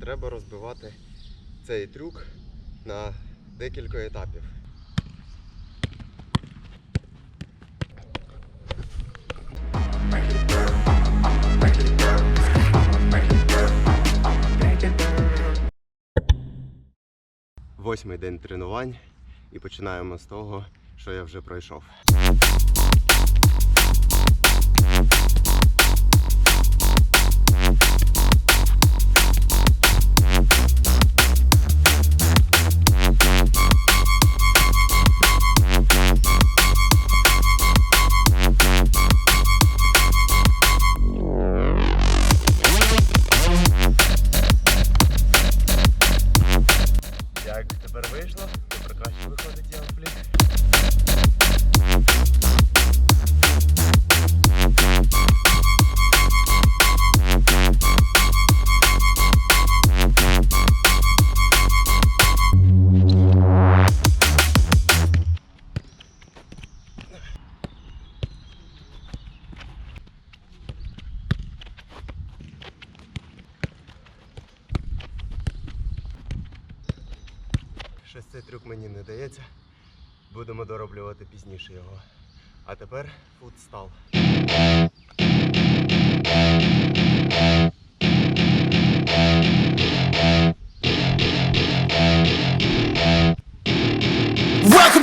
треба розбивати цей трюк на декілька етапів. Восьмий день тренувань і починаємо з того, що я вже пройшов. Щось цей трюк мені не дається. Будемо дороблювати пізніше його. А тепер футстал.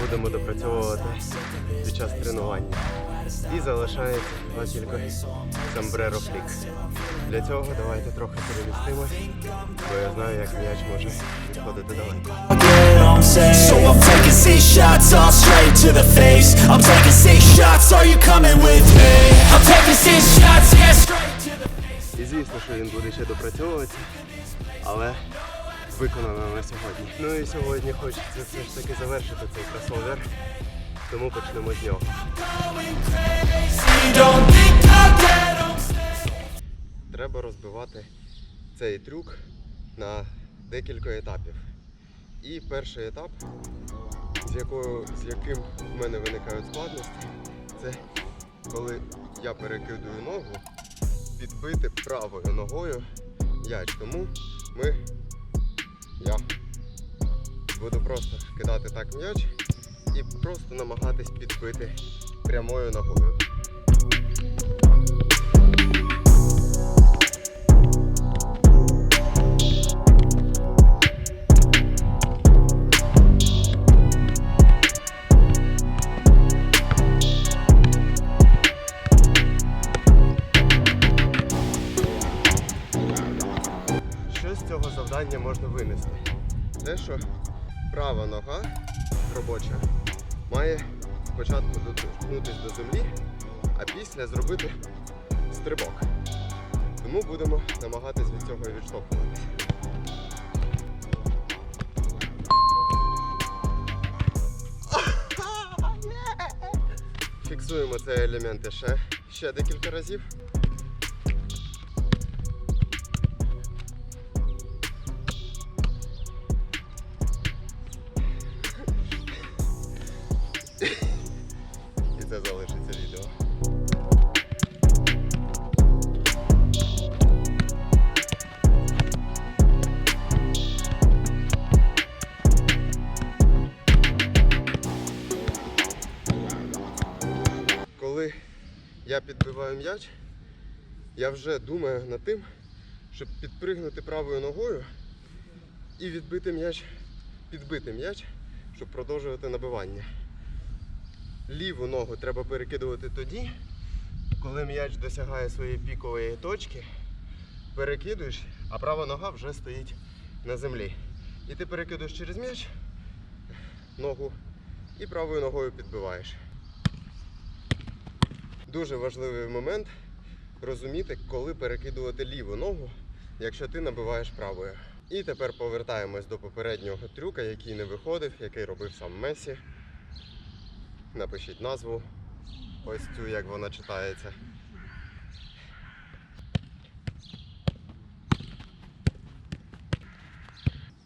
будемо допрацьовувати під час тренування. І залишається два тільки самбреро флік. Для цього давайте трохи перемістимось, бо я знаю, як м'яч може відходити далеко. So I'm taking six shots all straight to the face I'm taking six shots, are you coming with me? I'm taking six shots, yeah, straight to the face І звісно, що він буде ще допрацьовуватися, але виконано на сьогодні. Ну і сьогодні хочеться все ж таки завершити цей кросовер, тому почнемо з нього. Треба розбивати цей трюк на декілька етапів. І перший етап, з, якою, з яким в мене виникають складності, це коли я перекидую ногу, підбити правою ногою м'яч. Тому ми, я буду просто кидати так м'яч і просто намагатись підбити прямою ногою. Права нога робоча має спочатку доторкнутися до землі, а після зробити стрибок. Тому будемо намагатись від цього відштовхуватися. Фіксуємо цей елемент ще, ще декілька разів. Я підбиваю м'яч, я вже думаю над тим, щоб підпригнути правою ногою і відбити м'яч, підбити м'яч, щоб продовжувати набивання. Ліву ногу треба перекидувати тоді, коли м'яч досягає своєї пікової точки, перекидуєш, а права нога вже стоїть на землі. І ти перекидуєш через м'яч ногу і правою ногою підбиваєш. Дуже важливий момент розуміти, коли перекидувати ліву ногу, якщо ти набиваєш правою. І тепер повертаємось до попереднього трюка, який не виходив, який робив сам Месі. Напишіть назву. Ось цю, як вона читається.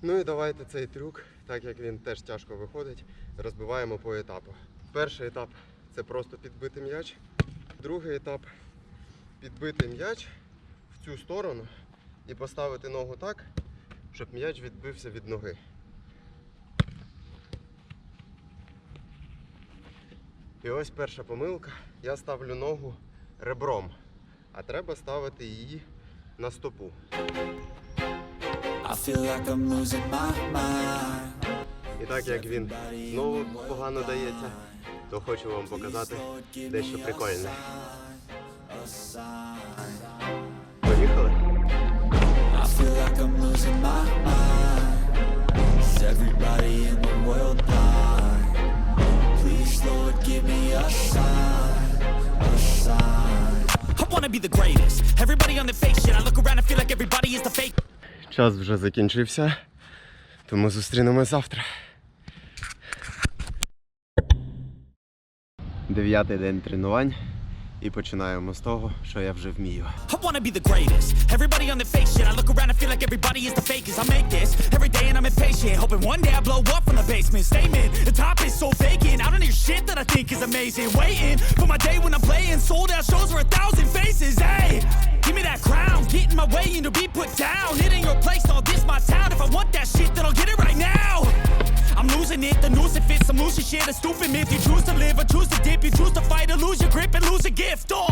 Ну і давайте цей трюк, так як він теж тяжко виходить, розбиваємо по етапу. Перший етап це просто підбити м'яч. Другий етап підбити м'яч в цю сторону і поставити ногу так, щоб м'яч відбився від ноги. І ось перша помилка. Я ставлю ногу ребром, а треба ставити її на стопу. I feel like I'm losing my mind. І так як він знову погано дається, то хочу вам показати дещо прикольне. Поїхали. Час вже закінчився, тому зустрінемось завтра. Дев'ятий день тренувань. І починаємо з того, що я вже вмію. Give me that crown. Get in my way and to be put down. It ain't your place, noose it fits some loose shit, a stupid myth. You choose to live or choose to dip, you choose to fight or lose your grip and lose a gift. Oh.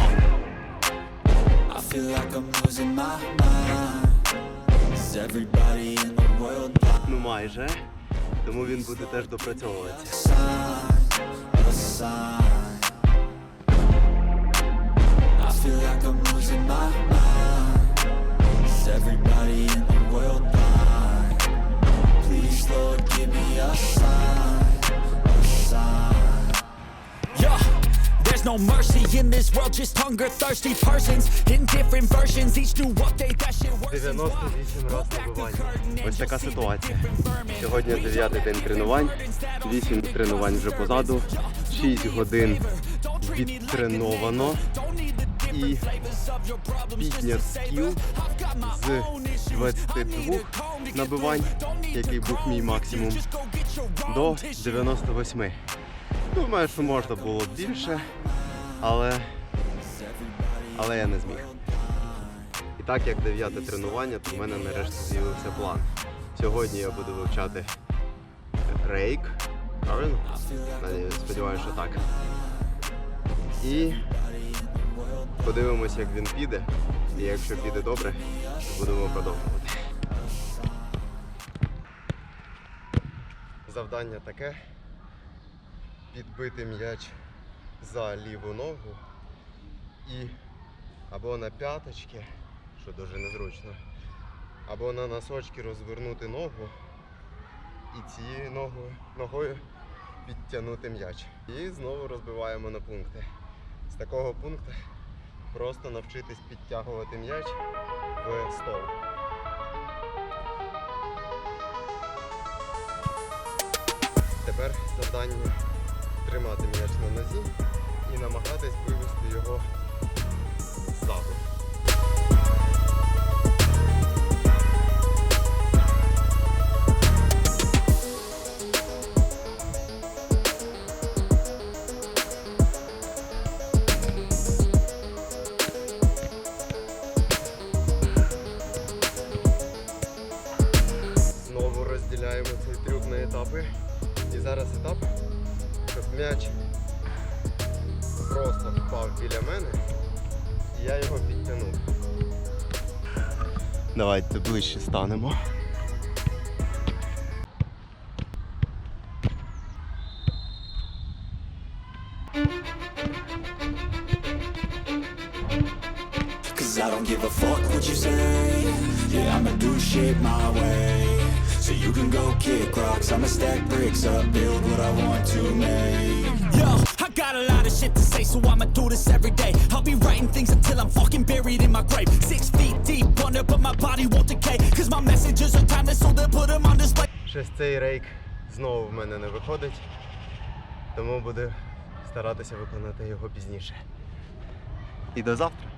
I feel like I'm losing my mind. Is everybody in the world blind? Ну майже. Тому він буде теж допрацьовуватися. Sign, a sign. I feel like I'm losing my mind. Is everybody in the world blind? Please, Lord, give me a sign, 98 раз набивання. Ось така ситуація. Сьогодні дев'ятий день тренувань, 8 тренувань вже позаду, 6 годин відтреновано і піднят скіл з 22 набивань, який був мій максимум, до 98. Думаю, що можна було більше, але, але я не зміг. І так як дев'яте тренування, то в мене нарешті з'явився план. Сьогодні я буду вивчати рейк. Правильно? Сподіваюся, що так. І подивимося, як він піде. І якщо піде добре, то будемо продовжувати. Завдання таке підбити м'яч за ліву ногу і або на п'яточки, що дуже незручно, або на носочки розвернути ногу і цією ногою, ногою підтягнути м'яч. І знову розбиваємо на пункти. З такого пункту просто навчитись підтягувати м'яч в стол. Тепер завдання тримати м'яч на нозі і намагатись вивести його ззаду. І зараз етап, щоб м'яч просто впав біля мене і я його підтягнув. Давайте ближче станемо. Cause I don't give a fuck what you say. Yeah, I'ma do shit my way. So you can go kick rocks, I'ma stack bricks up, build what I want to make. Yo, I got a lot of shit to say, so I'ma do this every day. I'll be writing things until I'm fucking buried in my grave. Six feet deep under, but my body won't decay. Cause my messages are timeless, so they'll put them on display. Щось цей рейк знову в мене не виходить, тому буду старатися виконати його пізніше. І до завтра.